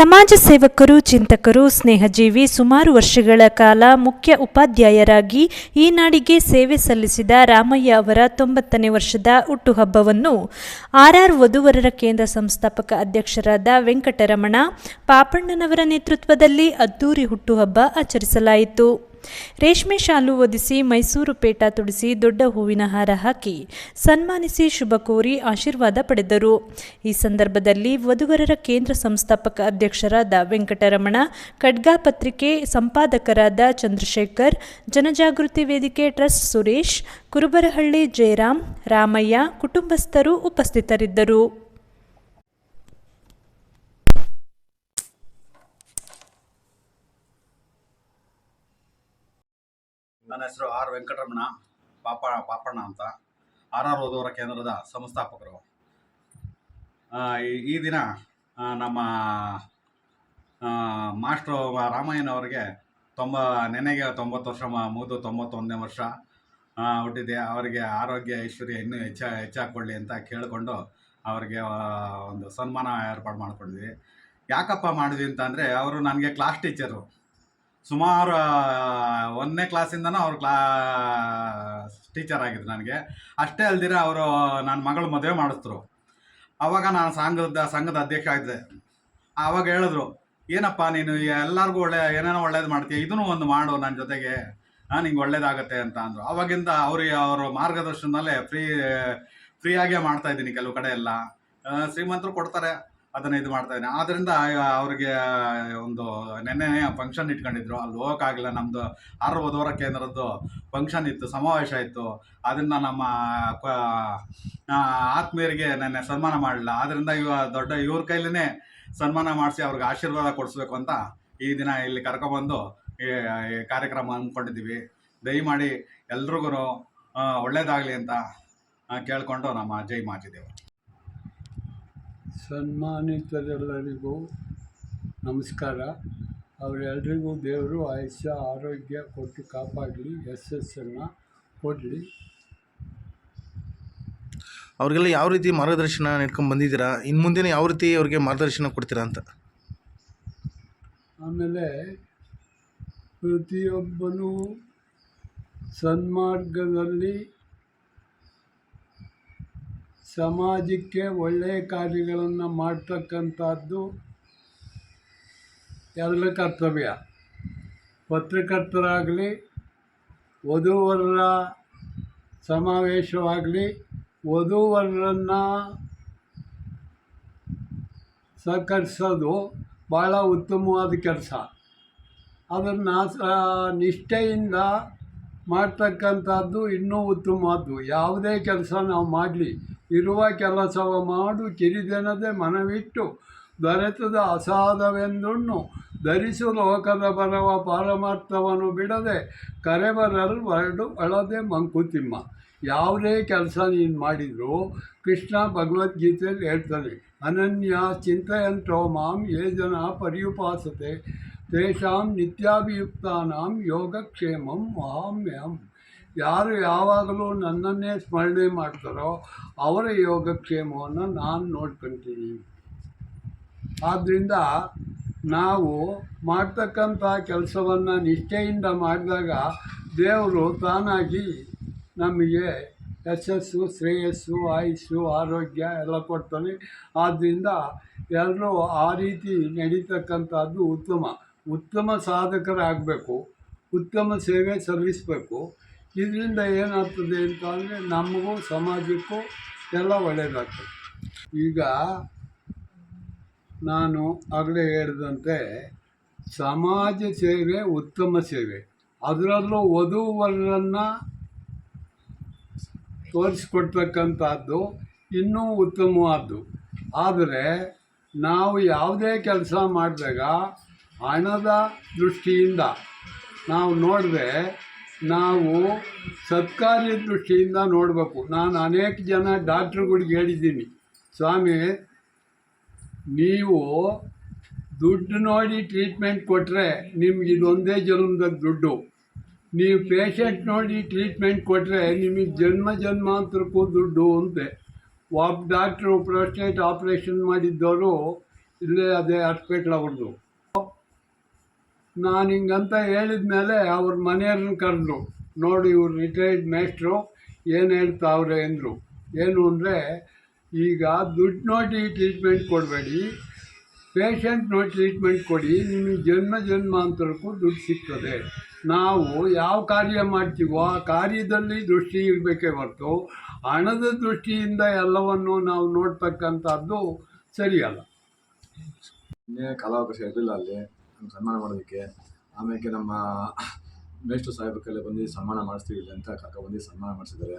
ಸಮಾಜ ಸೇವಕರು, ಚಿಂತಕರು, ಸ್ನೇಹಜೀವಿ ಸುಮಾರು ವರ್ಷಗಳ ಕಾಲ ಮುಖ್ಯ ಉಪಾಧ್ಯಾಯರಾಗಿ ಈ ನಾಡಿಗೆ ಸೇವೆ ಸಲ್ಲಿಸಿದ ರಾಮಯ್ಯ ಅವರ ತೊಂಬತ್ತನೇ ವರ್ಷದ ಹುಟ್ಟುಹಬ್ಬವನ್ನು ಆರ್ಆರ್ ವಧುವರರ ಕೇಂದ್ರ ಸಂಸ್ಥಾಪಕ ಅಧ್ಯಕ್ಷರಾದ ವೆಂಕಟರಮಣ ಪಾಪಣ್ಣನವರ ನೇತೃತ್ವದಲ್ಲಿ ಅದ್ದೂರಿ ಹುಟ್ಟುಹಬ್ಬ ಆಚರಿಸಲಾಯಿತು. ರೇಷ್ಮೆ ಶಾಲು ಒದಿಸಿ ಮೈಸೂರು ಪೇಟ ತುಡಿಸಿ ದೊಡ್ಡ ಹೂವಿನ ಹಾರ ಹಾಕಿ ಸನ್ಮಾನಿಸಿ ಶುಭ ಕೋರಿ ಆಶೀರ್ವಾದ ಪಡೆದರು. ಈ ಸಂದರ್ಭದಲ್ಲಿ ವಧುವರರ ಕೇಂದ್ರ ಸಂಸ್ಥಾಪಕ ಅಧ್ಯಕ್ಷರಾದ ವೆಂಕಟರಮಣ, ಖಡ್ಗಾ ಪತ್ರಿಕೆ ಸಂಪಾದಕರಾದ ಚಂದ್ರಶೇಖರ್, ಜನಜಾಗೃತಿ ವೇದಿಕೆ ಟ್ರಸ್ಟ್ ಸುರೇಶ್, ಕುರುಬರಹಳ್ಳಿ ಜಯರಾಮ್, ರಾಮಯ್ಯ ಕುಟುಂಬಸ್ಥರು ಉಪಸ್ಥಿತರಿದ್ದರು. ನನ್ನ ಹೆಸರು ಆರ್ ವೆಂಕಟರಮಣ, ಪಾಪ ಪಾಪಣ್ಣ ಅಂತ. ಆರ್ ಆರ್ ಓದುವರ ಕೇಂದ್ರದ ಸಂಸ್ಥಾಪಕರು. ಈ- ದಿನ ನಮ್ಮ ಮಾಸ್ಟ್ರು ರಾಮಯ್ಯನವರಿಗೆ ತೊಂಬ, ನೆನೆಗೆ ತೊಂಬತ್ತು ವರ್ಷ, ಮ- ಮುಗಿದು ತೊಂಬತ್ತೊಂದನೇ ವರ್ಷ ಹುಟ್ಟಿದೆ. ಅವರಿಗೆ ಆರೋಗ್ಯ ಐಶ್ವರ್ಯ ಇನ್ನೂ ಹೆಚ್ಚ, ಹೆಚ್ಚಾಕೊಳ್ಳಿ ಅಂತ ಕೇಳಿಕೊಂಡು ಅವರಿಗೆ ಒಂದು ಸನ್ಮಾನ ಏರ್ಪಾಡು ಮಾಡಿಕೊಂಡಿದ್ವಿ. ಯಾಕಪ್ಪ ಮಾಡಿದ್ವಿ ಅಂತಂದರೆ, ಅವರು ನನಗೆ ಕ್ಲಾಸ್ ಟೀಚರು. ಸುಮಾರು ಒಂದನೇ ಕ್ಲಾಸಿಂದನೂ ಅವ್ರ ಕ್ಲಾ ಟೀಚರ್ ಆಗಿದ್ರು ನನಗೆ. ಅಷ್ಟೇ ಅಲ್ದಿರ ಅವರು ನನ್ನ ಮಗಳು ಮದುವೆ ಮಾಡಿಸ್ತರು ಆವಾಗ ನಾನು ಸಂಘದ ಸಂಘದ ಅಧ್ಯಕ್ಷ ಆಗಿದ್ದೆ. ಆವಾಗ ಹೇಳಿದ್ರು, ಏನಪ್ಪ ನೀನು ಎಲ್ಲರಿಗೂ ಒಳ್ಳೆ, ಏನೇನೋ ಒಳ್ಳೇದು ಮಾಡ್ತೀಯ, ಇದನ್ನು ಒಂದು ಮಾಡು ನನ್ನ ಜೊತೆಗೆ. ನಾನು ನಿಂಗೆ ಒಳ್ಳೇದಾಗತ್ತೆ ಅಂತ ಅಂದರು. ಅವಾಗಿಂದ ಅವ್ರಿಗೆ ಅವರು ಮಾರ್ಗದರ್ಶನದಲ್ಲೇ ಫ್ರೀ, ಫ್ರೀಯಾಗೇ ಮಾಡ್ತಾ ಇದ್ದೀನಿ ಕೆಲವು ಕಡೆ ಎಲ್ಲ. ಶ್ರೀಮಂತರು ಕೊಡ್ತಾರೆ. ಅದನ್ನ ಇದು ಮಾಡ್ತಾ ಇದ್ದೀನಿ ಆದ್ದರಿಂದ ಅವ್ರಿಗೆ ಒಂದು ನೆನ್ನೆ ಫಂಕ್ಷನ್ ಇಟ್ಕೊಂಡಿದ್ರು. ಅಲ್ಲಿ ಹೋಗೋಕ್ಕಾಗಲಿಲ್ಲ ನಮ್ಮದು ಆರು ವಧುವರ ಕೇಂದ್ರದ್ದು ಫಂಕ್ಷನ್ ಇತ್ತು, ಸಮಾವೇಶ ಇತ್ತು. ಅದನ್ನು ನಮ್ಮ ಆತ್ಮೀಯರಿಗೆ ನೆನ್ನೆ ಸನ್ಮಾನ ಮಾಡಲಿಲ್ಲ. ಆದ್ದರಿಂದ ಇವ, ದೊಡ್ಡ ಇವ್ರ ಕೈಲೇ ಸನ್ಮಾನ ಮಾಡಿಸಿ ಅವ್ರಿಗೆ ಆಶೀರ್ವಾದ ಕೊಡಿಸ್ಬೇಕು ಅಂತ ಈ ದಿನ ಇಲ್ಲಿ ಕರ್ಕೊಬಂದು, ಈ ಕಾರ್ಯಕ್ರಮ ಅಂದ್ಕೊಂಡಿದ್ದೀವಿ ದಯಮಾಡಿ ಎಲ್ರಿಗೂ ಒಳ್ಳೇದಾಗಲಿ ಅಂತ ಕೇಳಿಕೊಂಡು ನಮ್ಮ ಜೈ ಮಾಚಿದೇವು. ಸನ್ಮಾನಿತರೆಲ್ಲರಿಗೂ ನಮಸ್ಕಾರ. ಅವರೆಲ್ಲರಿಗೂ ದೇವರು ಆಯುಷ್ಯ ಆರೋಗ್ಯ ಕೊಟ್ಟು ಕಾಪಾಡಲಿ ಯಶಸ್ಸನ್ನು ಕೊಡಲಿ. ಅವರಿಗೆಲ್ಲ ಯಾವ ರೀತಿ ಮಾರ್ಗದರ್ಶನ ನೀಡ್ಕೊಂಡು ಬಂದಿದ್ದೀರಾ? ಇನ್ನು ಮುಂದಿನ ಯಾವ ರೀತಿ ಅವ್ರಿಗೆ ಮಾರ್ಗದರ್ಶನ ಕೊಡ್ತೀರಾ ಅಂತ? ಆಮೇಲೆ ಪ್ರತಿಯೊಬ್ಬನೂ ಸನ್ಮಾರ್ಗದಲ್ಲಿ ಸಮಾಜಕ್ಕೆ ಒಳ್ಳೆಯ ಕಾರ್ಯಗಳನ್ನು ಮಾಡ್ತಕ್ಕಂಥದ್ದು ಎಲ್ಲರ ಕರ್ತವ್ಯ. ಪತ್ರಕರ್ತರಾಗಲಿ, ವಧುವರರ ಸಮಾವೇಶವಾಗಲಿ ವಧುವರರನ್ನು ಸಹಕರಿಸೋದು ಭಾಳ ಉತ್ತಮವಾದ ಕೆಲಸ. ಅದನ್ನು ನಿಷ್ಠೆಯಿಂದ ಮಾಡ್ತಕ್ಕಂಥದ್ದು ಇನ್ನೂ ಉತ್ತಮವಾದ್ದು. ಯಾವುದೇ ಕೆಲಸ ನಾವು ಮಾಡಲಿ ಇರುವ ಕೆಲಸವ ಮಾಡು, ಕಿರಿದೆನದೆ ಮನವಿಟ್ಟು, ದೊರೆತದ ಅಸಾಧವೆಂದುಣ್ಣು, ಧರಿಸು ಲೋಕದ ಬರವ ಪಾರಮಾರ್ಥವನ್ನು ಬಿಡದೆ ಕರೆವರಲ್ ವರ್ಡು ಒಳದೆ ಮಂಕುತಿಮ್ಮ. ಯಾವುದೇ ಕೆಲಸ ನೀನು ಮಾಡಿದರೂ ಕೃಷ್ಣ ಭಗವದ್ಗೀತೆಯಲ್ಲಿ ಹೇಳ್ತಾನೆ, ಅನನ್ಯ ಚಿಂತೆಯಂತೋ ಮಾಂ, ಯೇ ಜನ ಪರ್ಯುಪಾಸತೆ, ತೇಷಾಂ ನಿತ್ಯಾಭಿಯುಕ್ತಾನಾಂ ಯೋಗಕ್ಷೇಮಂ ಮಹಾಮ್ಯಹಂ ಯಾರು ಯಾವಾಗಲೂ ನನ್ನನ್ನೇ ಸ್ಮರಣೆ ಮಾಡ್ತಾರೋ ಅವರ ಯೋಗಕ್ಷೇಮವನ್ನು ನಾನು ನೋಡ್ಕೊತೀನಿ. ಆದ್ದರಿಂದ ನಾವು ಮಾಡ್ತಕ್ಕಂಥ ಕೆಲಸವನ್ನು ನಿಷ್ಠೆಯಿಂದ ಮಾಡಿದಾಗ ದೇವರು ತಾನಾಗಿ ನಮಗೆ ಯಶಸ್ಸು, ಶ್ರೇಯಸ್ಸು, ಆಯುಸ್ಸು, ಆರೋಗ್ಯ ಎಲ್ಲ ಕೊಡ್ತಾನೆ. ಆದ್ದರಿಂದ ಎಲ್ಲರೂ ಆ ರೀತಿ ನಡೀತಕ್ಕಂಥದ್ದು ಉತ್ತಮ. ಉತ್ತಮ ಸಾಧಕರಾಗಬೇಕು. ಉತ್ತಮ ಸೇವೆ ಸಲ್ಲಿಸಬೇಕು. ಇದರಿಂದ ಏನಾಗ್ತದೆ ಅಂತ ಅಂದರೆ ನಮಗೂ ಸಮಾಜಕ್ಕೂ ಎಲ್ಲ ಒಳ್ಳೆಯದಾಗ್ತದೆ ಈಗ ನಾನು ಆಗಲೇ ಹೇಳಿದಂತೆ, ಸಮಾಜ ಸೇವೆ ಉತ್ತಮ ಸೇವೆ. ಅದರಲ್ಲೂ ವಧುವರನ್ನು ತೋರಿಸ್ಕೊಡ್ತಕ್ಕಂಥದ್ದು ಇನ್ನೂ ಉತ್ತಮವಾದ್ದು. ಆದರೆ ನಾವು ಯಾವುದೇ ಕೆಲಸ ಮಾಡಿದಾಗ ಹಣದ ದೃಷ್ಟಿಯಿಂದ ನಾವು ನೋಡಿದ್ರೆ ನಾವು ಸತ್ಕಾರ್ಯ ದೃಷ್ಟಿಯಿಂದ ನೋಡಬೇಕು. ನಾನು ಅನೇಕ ಜನ ಡಾಕ್ಟ್ರುಗಳಿಗೆ ಹೇಳಿದ್ದೀನಿ, ಸ್ವಾಮಿ, ನೀವು ದುಡ್ಡು ನೋಡಿ ಟ್ರೀಟ್ಮೆಂಟ್ ಕೊಟ್ಟರೆ ನಿಮ್ಗೆ ಇದೊಂದೇ ಜನ್ಮದ ದುಡ್ಡು. ನೀವು ಪೇಷಂಟ್ ನೋಡಿ ಟ್ರೀಟ್ಮೆಂಟ್ ಕೊಟ್ಟರೆ ನಿಮಗೆ ಜನ್ಮ ಜನ್ಮಾಂತರಕ್ಕೂ ದುಡ್ಡು ಅಂತೆ. ಒಬ್ಬ ಡಾಕ್ಟ್ರು, ಪ್ರೋಸ್ಟೇಟ್ ಆಪ್ರೇಷನ್ ಮಾಡಿದ್ದವರು ಇಲ್ಲೇ ಅದೇ ಹಾಸ್ಪಿಟ್ಲ್ ಅವ್ರದ್ದು. ನಾನು ಹಿಂಗಂತ ಹೇಳಿದ ಮೇಲೆ ಅವ್ರ ಮನೆಯವ್ರನ್ನ ಕರೆದ್ರು, ನೋಡಿ ಇವ್ರು ರಿಟೈರ್ಡ್ ಮೇಸ್ಟ್ರು ಏನು ಹೇಳ್ತಾವ್ರೆ? ಅಂದರು. ಏನು ಅಂದರೆ, ಈಗ ದುಡ್ಡು ನೋಡಿ ಟ್ರೀಟ್ಮೆಂಟ್ ಕೊಡಬೇಡಿ ಪೇಷಂಟ್ ನೋಡಿ ಟ್ರೀಟ್ಮೆಂಟ್ ಕೊಡಿ, ನಿಮಗೆ ಜನ್ಮ ಜನ್ಮಾಂತರಕ್ಕೂ ದುಡ್ಡು ಸಿಗ್ತದೆ. ನಾವು ಯಾವ ಕಾರ್ಯ ಮಾಡ್ತೀವೋ ಆ ಕಾರ್ಯದಲ್ಲಿ ದೃಷ್ಟಿ ಇರಬೇಕೇ ಹೊರತು, ಹಣದ ದೃಷ್ಟಿಯಿಂದ ಎಲ್ಲವನ್ನು ನಾವು ನೋಡ್ತಕ್ಕಂಥದ್ದು ಸರಿಯಲ್ಲ. ಕಲಾವಕಾಶ ಇರಲಿಲ್ಲ ಅಲ್ಲಿ. ನಮ್ಗೆ ಸನ್ಮಾನ ಮಾಡೋದಕ್ಕೆ. ಆಮೇಲೆ ನಮ್ಮ ಮೇಷ್ಟು ಸಾಹೇಬ್ರ ಕೈಲಿ ಬಂದು ಸನ್ಮಾನ ಮಾಡಿಸ್ತೀವಿ ಅಂತ ಅಂತ ಕರ್ಕೊಬಂದು ಸನ್ಮಾನ ಮಾಡಿಸಿದ್ದಾರೆ.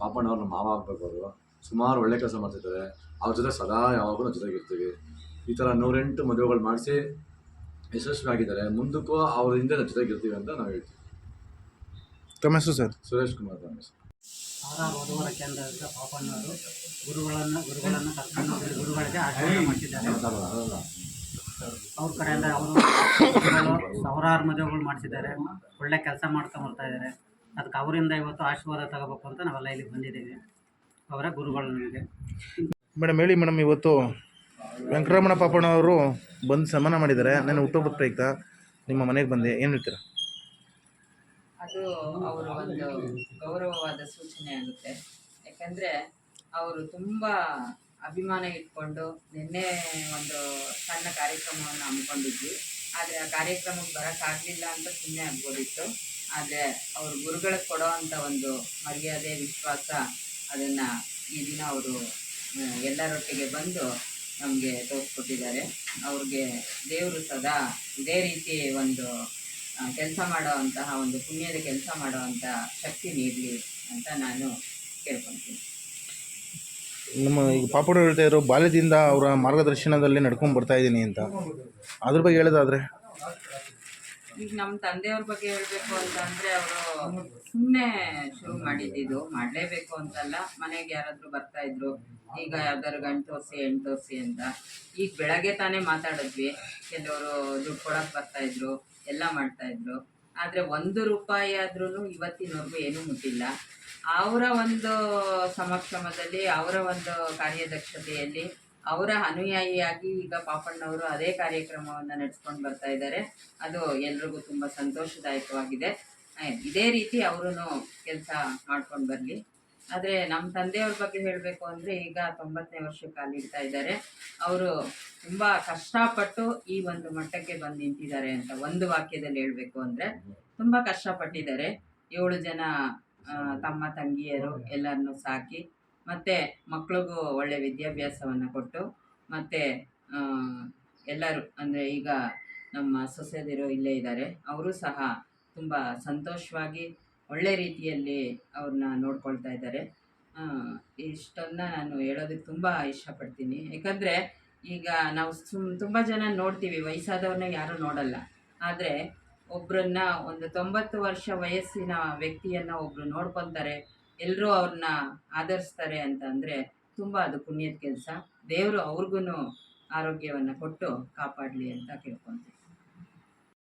ಪಾಪಣ್ಣವ್ರು ನಮ್ಮ ಮಾವ ಆಗ್ಬೇಕು ಅವರು ಸುಮಾರು ಒಳ್ಳೆ ಕೆಲಸ ಮಾಡ್ತಿದ್ದಾರೆ. ಅವ್ರ ಜೊತೆ ಸದಾ ಯಾವಾಗಲೂ ನಾವು ಜೊತೆಗಿರ್ತೀವಿ ಈ ಥರ ನೂರೆಂಟು ಮದುವೆಗಳು ಮಾಡಿಸಿ ಯಶಸ್ವಿ ಆಗಿದ್ದಾರೆ ಮುಂದಕ್ಕೂ ಅವ್ರ ಹಿಂದೆ ನಾವು ಜೊತೆಗಿರ್ತೀವಿ ಅಂತ ನಾವು ಹೇಳ್ತೀವಿ. ತಮ್ಮ ಹೆಸರು ಸರ್? ಸುರೇಶ್ ಕುಮಾರ್ ತಮ್ಮ ಅವರ ವಧುವರ ಕೇಂದ್ರದ ಪಾಪಣ್ಣವರು ಗುರುಗಳನ್ನು ಗುರುಗಳನ್ನು ಕರ್ಕೊಂಡು ಗುರುಗಳಿಗೆ ಆಚರಣೆ ಮಾಡ್ತಿದ್ದಾರೆ. ಅವ್ರ ಕಡೆಯಿಂದ ಅವರು ಸಾವಿರಾರು ಮದುವೆಗಳು ಮಾಡಿಸಿದ್ದಾರೆ. ಒಳ್ಳೆ ಕೆಲಸ ಮಾಡ್ತಾ ಬರ್ತಾ ಇದ್ದಾರೆ. ಅದಕ್ಕೆ ಅವರಿಂದ ಇವತ್ತು ಆಶೀರ್ವಾದ ತಗೋಬೇಕು ಅಂತ ನಾವೆಲ್ಲ ಇಲ್ಲಿ ಬಂದಿದ್ದೀವಿ. ಅವರ ಗುರುಗಳು ನಮಗೆ. ಮೇಡಮ್ ಹೇಳಿ ಮೇಡಮ್ ಇವತ್ತು ವೆಂಕಟರಮಣ ಪಾಪಣ್ಣವರು ಬಂದು ಸನ್ಮಾನ ಮಾಡಿದ್ದಾರೆ. ನನ್ನ ಹುಟ್ಟುಹಬ್ಬದ ಪ್ರಯುಕ್ತ. ನಿಮ್ಮ ಮನೆಗೆ ಬಂದೆ. ಏನು ಹೇಳ್ತೀರಾ? ಅದು ಅವರ ಒಂದು ಗೌರವವಾದ ಸೂಚನೆ ಆಗುತ್ತೆ. ಯಾಕಂದರೆ ಅವರು ತುಂಬಾ ಅಭಿಮಾನ ಇಟ್ಕೊಂಡು ನಿನ್ನೆ ಒಂದು ಸಣ್ಣ ಕಾರ್ಯಕ್ರಮವನ್ನು ಹಮ್ಮಿಕೊಂಡಿದ್ವಿ. ಆದರೆ ಆ ಕಾರ್ಯಕ್ರಮಕ್ಕೆ ಬರೋಕ್ಕಾಗಲಿಲ್ಲ ಅಂತ ಸುಮ್ಮನೆ ಆಗ್ಬೋದಿತ್ತು. ಆದರೆ ಅವರು ಗುರುಗಳಿಗೆ ಕೊಡೋ ಅಂಥ ಒಂದು ಮರ್ಯಾದೆ, ವಿಶ್ವಾಸ ಅದನ್ನು ಈ ದಿನ ಅವರು ಎಲ್ಲರೊಟ್ಟಿಗೆ ಬಂದು ನಮಗೆ ತೋರಿಸ್ಕೊಟ್ಟಿದ್ದಾರೆ. ಅವ್ರಿಗೆ ದೇವರು ಸದಾ ಇದೇ ರೀತಿ ಒಂದು ಕೆಲಸ ಮಾಡುವಂತಹ ಒಂದು ಪುಣ್ಯದ ಕೆಲಸ ಮಾಡೋವಂಥ ಶಕ್ತಿ ನೀಡಲಿ ಅಂತ ನಾನು ಕೇಳ್ಕೊತೀನಿ. ನಮ್ಮ ಈಗ ಪಾಪಡು ಹೇಳ್ತಾ ಇದ್ರು ಬಾಲ್ಯದಿಂದ ಅವರ ಮಾರ್ಗದರ್ಶನದಲ್ಲಿ ನಡ್ಕೊಂಡು ಬರ್ತಾ ಇದ್ದೀನಿ ಅಂತ. ಅದ್ರ ಬಗ್ಗೆ ಹೇಳೋದಾದ್ರೆ? ಈಗ ನಮ್ಮ ತಂದೆಯವ್ರ ಬಗ್ಗೆ ಹೇಳಬೇಕು ಅಂತ ಅಂದರೆ ಅವರು ಸುಮ್ಮನೆ ಶುರು ಮಾಡಿದ್ದಿದ್ದು ಮಾಡಲೇಬೇಕು ಅಂತಲ್ಲ. ಮನೆಗೆ ಯಾರಾದರೂ ಬರ್ತಾ ಇದ್ರು. ಈಗ ಯಾವ್ದಾದ್ರು ಗಂಟು ತೋರಿಸಿ ಅಂತ. ಈಗ ಬೆಳಗ್ಗೆ ತಾನೇ ಮಾತಾಡಿದ್ವಿ. ಕೆಲವರು ದುಡ್ಡು ಕೊಡೋಕೆ ಬರ್ತಾಯಿದ್ರು ಎಲ್ಲ ಮಾಡ್ತಾ ಇದ್ರು. ಆದರೆ ಒಂದು ರೂಪಾಯಿ ಆದ್ರೂ ಇವತ್ತಿನವರೆಗೂ ಏನೂ ಮುಟ್ಟಿಲ್ಲ. ಅವರ ಒಂದು ಸಮಕ್ಷಮದಲ್ಲಿ, ಅವರ ಒಂದು ಕಾರ್ಯದಕ್ಷತೆಯಲ್ಲಿ, ಅವರ ಅನುಯಾಯಿಯಾಗಿ ಈಗ ಪಾಪಣ್ಣವರು ಅದೇ ಕಾರ್ಯಕ್ರಮವನ್ನು ನಡೆಸ್ಕೊಂಡು ಬರ್ತಾ ಇದ್ದಾರೆ. ಅದು ಎಲ್ರಿಗೂ ತುಂಬ ಸಂತೋಷದಾಯಕವಾಗಿದೆ. ಇದೇ ರೀತಿ ಅವರು ಕೆಲಸ ಮಾಡ್ಕೊಂಡು ಬರಲಿ. ಆದರೆ ನಮ್ಮ ತಂದೆಯವ್ರ ಬಗ್ಗೆ ಹೇಳಬೇಕು ಅಂದರೆ ಈಗ ತೊಂಬತ್ತನೇ ವರ್ಷ ಕಾಲಿಡ್ತಾ ಇದ್ದಾರೆ. ಅವರು ತುಂಬ ಕಷ್ಟಪಟ್ಟು ಈ ಒಂದು ಮಟ್ಟಕ್ಕೆ ಬಂದು ನಿಂತಿದ್ದಾರೆ ಅಂತ ಒಂದು ವಾಕ್ಯದಲ್ಲಿ ಹೇಳಬೇಕು ಅಂದರೆ ತುಂಬ ಕಷ್ಟಪಟ್ಟಿದ್ದಾರೆ. ಏಳು ಜನ ತಮ್ಮ ತಂಗಿಯರು ಎಲ್ಲರನ್ನು ಸಾಕಿ, ಮತ್ತು ಮಕ್ಳಿಗೂ ಒಳ್ಳೆ ವಿದ್ಯಾಭ್ಯಾಸವನ್ನು ಕೊಟ್ಟು, ಮತ್ತು ಎಲ್ಲರೂ ಅಂದರೆ ಈಗ ನಮ್ಮ ಸೊಸೆದಿರು ಇಲ್ಲೇ ಇದ್ದಾರೆ. ಅವರು ಸಹ ತುಂಬ ಸಂತೋಷವಾಗಿ ಒಳ್ಳೆ ರೀತಿಯಲ್ಲಿ ಅವ್ರನ್ನ ನೋಡ್ಕೊಳ್ತಾ ಇದ್ದಾರೆ. ಇಷ್ಟನ್ನ ನಾನು ಹೇಳೋದಕ್ಕೆ ತುಂಬ ಇಷ್ಟಪಡ್ತೀನಿ. ಯಾಕಂದರೆ ಈಗ ನಾವು ಸುಮ್ ತುಂಬ ಜನ ನೋಡ್ತೀವಿ, ವಯಸ್ಸಾದವ್ರನ್ನ ಯಾರೂ ನೋಡಲ್ಲ. ಆದರೆ ಒಬ್ಬರನ್ನ ಒಂದು ತೊಂಬತ್ತು ವರ್ಷ ವಯಸ್ಸಿನ ವ್ಯಕ್ತಿಯನ್ನು ಒಬ್ಬರು ನೋಡ್ಕೊತಾರೆ ಎಲ್ಲರೂ ಅವ್ರನ್ನ ಆಧರಿಸ್ತಾರೆ ಅಂತಂದರೆ ತುಂಬ ಅದು ಪುಣ್ಯದ ಕೆಲಸ. ದೇವರು ಅವ್ರಿಗೂ ಆರೋಗ್ಯವನ್ನು ಕೊಟ್ಟು ಕಾಪಾಡಲಿ ಅಂತ ಕೇಳ್ಕೊತೀನಿ